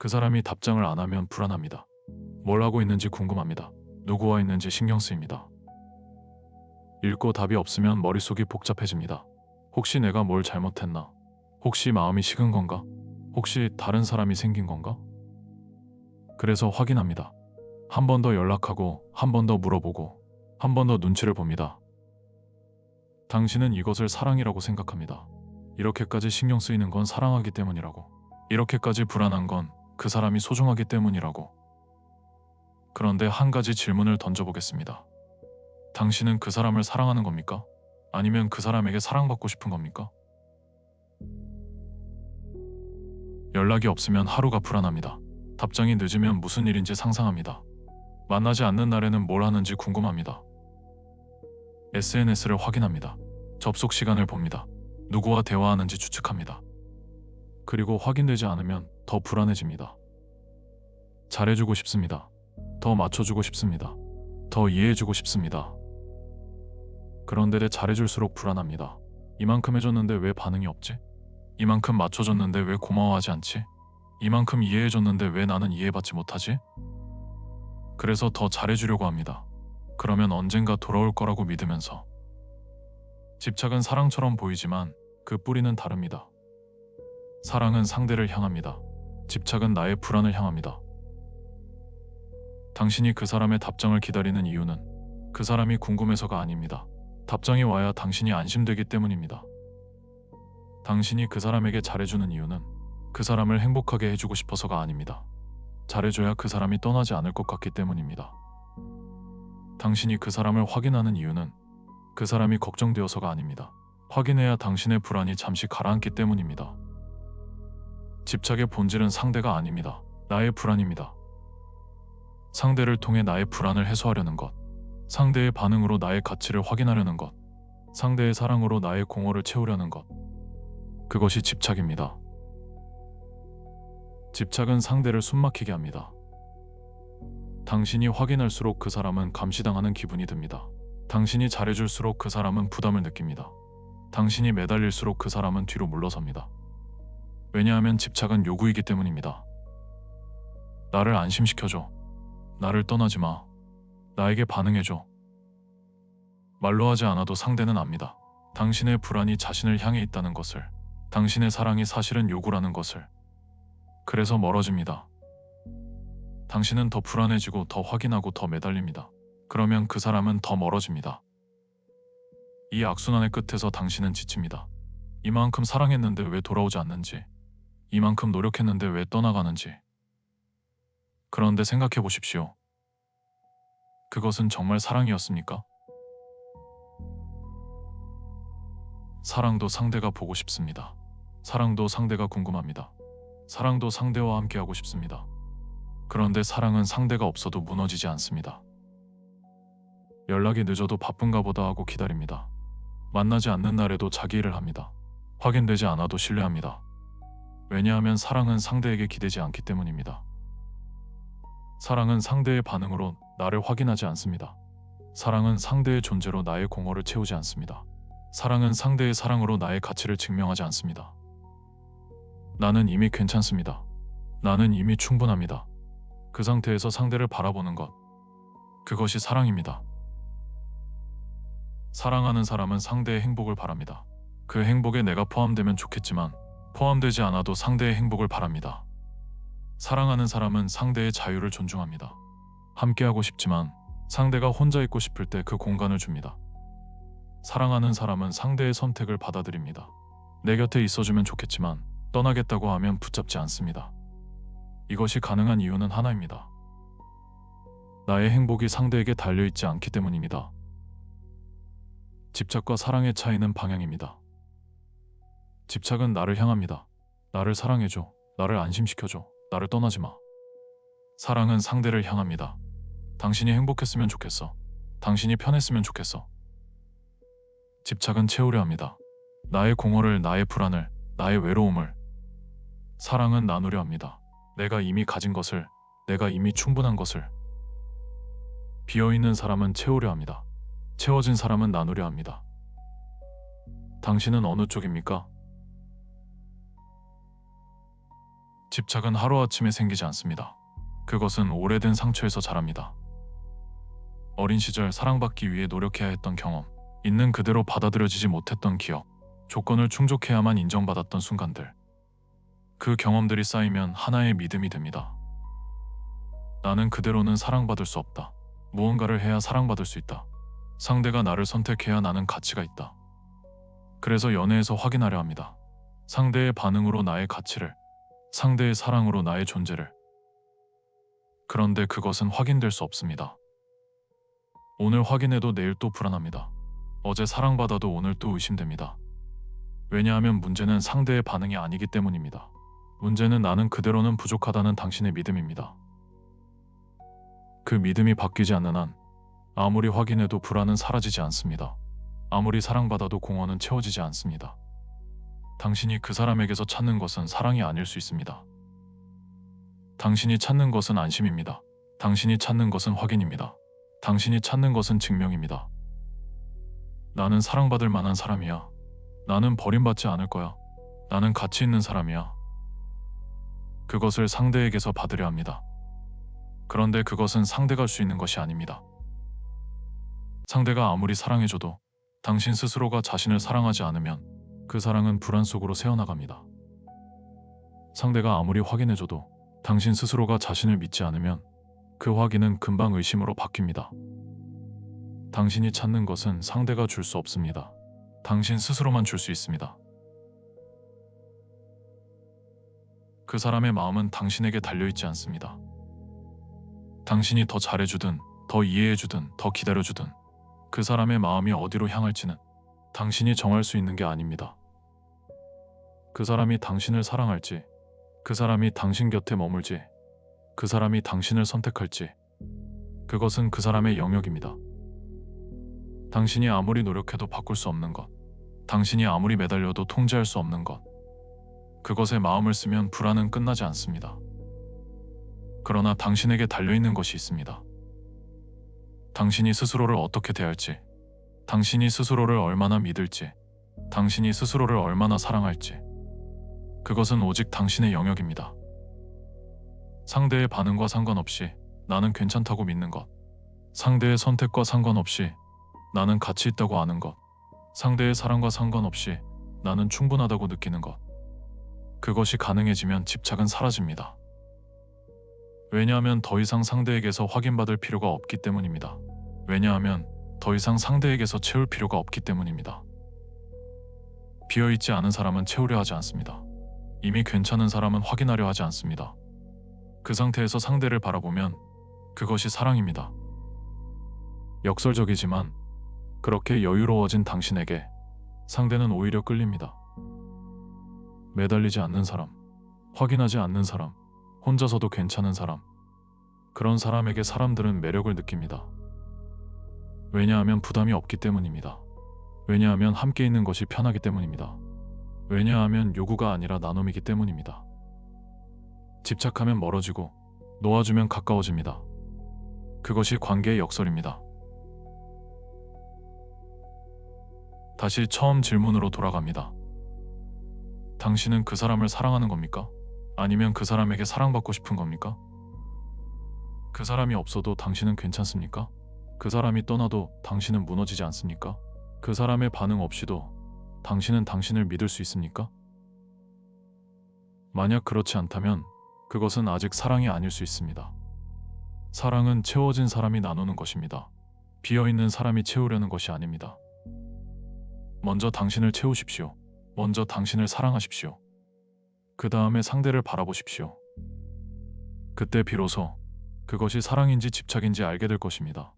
그 사람이 답장을 안 하면 불안합니다. 뭘 하고 있는지 궁금합니다. 누구와 있는지 신경 쓰입니다. 읽고 답이 없으면 머릿속이 복잡해집니다. 혹시 내가 뭘 잘못했나? 혹시 마음이 식은 건가? 혹시 다른 사람이 생긴 건가? 그래서 확인합니다. 한 번 더 연락하고, 한 번 더 물어보고, 한 번 더 눈치를 봅니다. 당신은 이것을 사랑이라고 생각합니다. 이렇게까지 신경 쓰이는 건 사랑하기 때문이라고. 이렇게까지 불안한 건 그 사람이 소중하기 때문이라고. 그런데 한 가지 질문을 던져보겠습니다. 당신은 그 사람을 사랑하는 겁니까? 아니면 그 사람에게 사랑받고 싶은 겁니까? 연락이 없으면 하루가 불안합니다. 답장이 늦으면 무슨 일인지 상상합니다. 만나지 않는 날에는 뭘 하는지 궁금합니다. SNS를 확인합니다. 접속 시간을 봅니다. 누구와 대화하는지 추측합니다. 그리고 확인되지 않으면 더 불안해집니다. 잘해주고 싶습니다. 더 맞춰주고 싶습니다. 더 이해해주고 싶습니다. 그런데 잘해줄수록 불안합니다. 이만큼 해줬는데 왜 반응이 없지? 이만큼 맞춰줬는데 왜 고마워하지 않지? 이만큼 이해해줬는데 왜 나는 이해받지 못하지? 그래서 더 잘해주려고 합니다. 그러면 언젠가 돌아올 거라고 믿으면서. 집착은 사랑처럼 보이지만 그 뿌리는 다릅니다. 사랑은 상대를 향합니다. 집착은 나의 불안을 향합니다. 당신이 그 사람의 답장을 기다리는 이유는 그 사람이 궁금해서가 아닙니다. 답장이 와야 당신이 안심되기 때문입니다. 당신이 그 사람에게 잘해주는 이유는 그 사람을 행복하게 해주고 싶어서가 아닙니다. 잘해줘야 그 사람이 떠나지 않을 것 같기 때문입니다. 당신이 그 사람을 확인하는 이유는 그 사람이 걱정되어서가 아닙니다. 확인해야 당신의 불안이 잠시 가라앉기 때문입니다. 집착의 본질은 상대가 아닙니다. 나의 불안입니다. 상대를 통해 나의 불안을 해소하려는 것, 상대의 반응으로 나의 가치를 확인하려는 것, 상대의 사랑으로 나의 공허를 채우려는 것. 그것이 집착입니다. 집착은 상대를 숨막히게 합니다. 당신이 확인할수록 그 사람은 감시당하는 기분이 듭니다. 당신이 잘해줄수록 그 사람은 부담을 느낍니다. 당신이 매달릴수록 그 사람은 뒤로 물러섭니다. 왜냐하면 집착은 요구이기 때문입니다. 나를 안심시켜줘. 나를 떠나지 마. 나에게 반응해줘. 말로 하지 않아도 상대는 압니다. 당신의 불안이 자신을 향해 있다는 것을, 당신의 사랑이 사실은 요구라는 것을. 그래서 멀어집니다. 당신은 더 불안해지고 더 확인하고 더 매달립니다. 그러면 그 사람은 더 멀어집니다. 이 악순환의 끝에서 당신은 지칩니다. 이만큼 사랑했는데 왜 돌아오지 않는지, 이만큼 노력했는데 왜 떠나가는지. 그런데 생각해 보십시오. 그것은 정말 사랑이었습니까? 사랑도 상대가 보고 싶습니다. 사랑도 상대가 궁금합니다. 사랑도 상대와 함께하고 싶습니다. 그런데 사랑은 상대가 없어도 무너지지 않습니다. 연락이 늦어도 바쁜가 보다 하고 기다립니다. 만나지 않는 날에도 자기 일을 합니다. 확인되지 않아도 신뢰합니다. 왜냐하면 사랑은 상대에게 기대지 않기 때문입니다. 사랑은 상대의 반응으로 나를 확인하지 않습니다. 사랑은 상대의 존재로 나의 공허를 채우지 않습니다. 사랑은 상대의 사랑으로 나의 가치를 증명하지 않습니다. 나는 이미 괜찮습니다. 나는 이미 충분합니다. 그 상태에서 상대를 바라보는 것. 그것이 사랑입니다. 사랑하는 사람은 상대의 행복을 바랍니다. 그 행복에 내가 포함되면 좋겠지만 포함되지 않아도 상대의 행복을 바랍니다. 사랑하는 사람은 상대의 자유를 존중합니다. 함께하고 싶지만 상대가 혼자 있고 싶을 때 그 공간을 줍니다. 사랑하는 사람은 상대의 선택을 받아들입니다. 내 곁에 있어주면 좋겠지만 떠나겠다고 하면 붙잡지 않습니다. 이것이 가능한 이유는 하나입니다. 나의 행복이 상대에게 달려있지 않기 때문입니다. 집착과 사랑의 차이는 방향입니다. 집착은 나를 향합니다. 나를 사랑해줘. 나를 안심시켜줘. 나를 떠나지 마. 사랑은 상대를 향합니다. 당신이 행복했으면 좋겠어. 당신이 편했으면 좋겠어. 집착은 채우려 합니다. 나의 공허를, 나의 불안을, 나의 외로움을. 사랑은 나누려 합니다. 내가 이미 가진 것을, 내가 이미 충분한 것을. 비어있는 사람은 채우려 합니다. 채워진 사람은 나누려 합니다. 당신은 어느 쪽입니까? 집착은 하루아침에 생기지 않습니다. 그것은 오래된 상처에서 자랍니다. 어린 시절 사랑받기 위해 노력해야 했던 경험, 있는 그대로 받아들여지지 못했던 기억, 조건을 충족해야만 인정받았던 순간들. 그 경험들이 쌓이면 하나의 믿음이 됩니다. 나는 그대로는 사랑받을 수 없다. 무언가를 해야 사랑받을 수 있다. 상대가 나를 선택해야 나는 가치가 있다. 그래서 연애에서 확인하려 합니다. 상대의 반응으로 나의 가치를, 상대의 사랑으로 나의 존재를. 그런데 그것은 확인될 수 없습니다. 오늘 확인해도 내일 또 불안합니다. 어제 사랑받아도 오늘 또 의심됩니다. 왜냐하면 문제는 상대의 반응이 아니기 때문입니다. 문제는 나는 그대로는 부족하다는 당신의 믿음입니다. 그 믿음이 바뀌지 않는 한 아무리 확인해도 불안은 사라지지 않습니다. 아무리 사랑받아도 공허는 채워지지 않습니다. 당신이 그 사람에게서 찾는 것은 사랑이 아닐 수 있습니다. 당신이 찾는 것은 안심입니다. 당신이 찾는 것은 확인입니다. 당신이 찾는 것은 증명입니다. 나는 사랑받을 만한 사람이야. 나는 버림받지 않을 거야. 나는 가치 있는 사람이야. 그것을 상대에게서 받으려 합니다. 그런데 그것은 상대가 줄수 있는 것이 아닙니다. 상대가 아무리 사랑해줘도 당신 스스로가 자신을 사랑하지 않으면 그 사랑은 불안 속으로 새어나갑니다. 상대가 아무리 확인해줘도 당신 스스로가 자신을 믿지 않으면 그 확인은 금방 의심으로 바뀝니다. 당신이 찾는 것은 상대가 줄 수 없습니다. 당신 스스로만 줄 수 있습니다. 그 사람의 마음은 당신에게 달려있지 않습니다. 당신이 더 잘해주든, 더 이해해주든, 더 기다려주든, 그 사람의 마음이 어디로 향할지는 당신이 정할 수 있는 게 아닙니다. 그 사람이 당신을 사랑할지, 그 사람이 당신 곁에 머물지, 그 사람이 당신을 선택할지, 그것은 그 사람의 영역입니다. 당신이 아무리 노력해도 바꿀 수 없는 것, 당신이 아무리 매달려도 통제할 수 없는 것, 그것에 마음을 쓰면 불안은 끝나지 않습니다. 그러나 당신에게 달려있는 것이 있습니다. 당신이 스스로를 어떻게 대할지, 당신이 스스로를 얼마나 믿을지, 당신이 스스로를 얼마나 사랑할지, 그것은 오직 당신의 영역입니다. 상대의 반응과 상관없이 나는 괜찮다고 믿는 것, 상대의 선택과 상관없이 나는 가치 있다고 아는 것, 상대의 사랑과 상관없이 나는 충분하다고 느끼는 것. 그것이 가능해지면 집착은 사라집니다. 왜냐하면 더 이상 상대에게서 확인받을 필요가 없기 때문입니다. 왜냐하면 더 이상 상대에게서 채울 필요가 없기 때문입니다. 비어있지 않은 사람은 채우려 하지 않습니다. 이미 괜찮은 사람은 확인하려 하지 않습니다. 그 상태에서 상대를 바라보면 그것이 사랑입니다. 역설적이지만 그렇게 여유로워진 당신에게 상대는 오히려 끌립니다. 매달리지 않는 사람, 확인하지 않는 사람, 혼자서도 괜찮은 사람. 그런 사람에게 사람들은 매력을 느낍니다. 왜냐하면 부담이 없기 때문입니다. 왜냐하면 함께 있는 것이 편하기 때문입니다. 왜냐하면 요구가 아니라 나눔이기 때문입니다. 집착하면 멀어지고 놓아주면 가까워집니다. 그것이 관계의 역설입니다. 다시 처음 질문으로 돌아갑니다. 당신은 그 사람을 사랑하는 겁니까? 아니면 그 사람에게 사랑받고 싶은 겁니까? 그 사람이 없어도 당신은 괜찮습니까? 그 사람이 떠나도 당신은 무너지지 않습니까? 그 사람의 반응 없이도 당신은 당신을 믿을 수 있습니까? 만약 그렇지 않다면 그것은 아직 사랑이 아닐 수 있습니다. 사랑은 채워진 사람이 나누는 것입니다. 비어 있는 사람이 채우려는 것이 아닙니다. 먼저 당신을 채우십시오. 먼저 당신을 사랑하십시오. 그 다음에 상대를 바라보십시오. 그때 비로소 그것이 사랑인지 집착인지 알게 될 것입니다.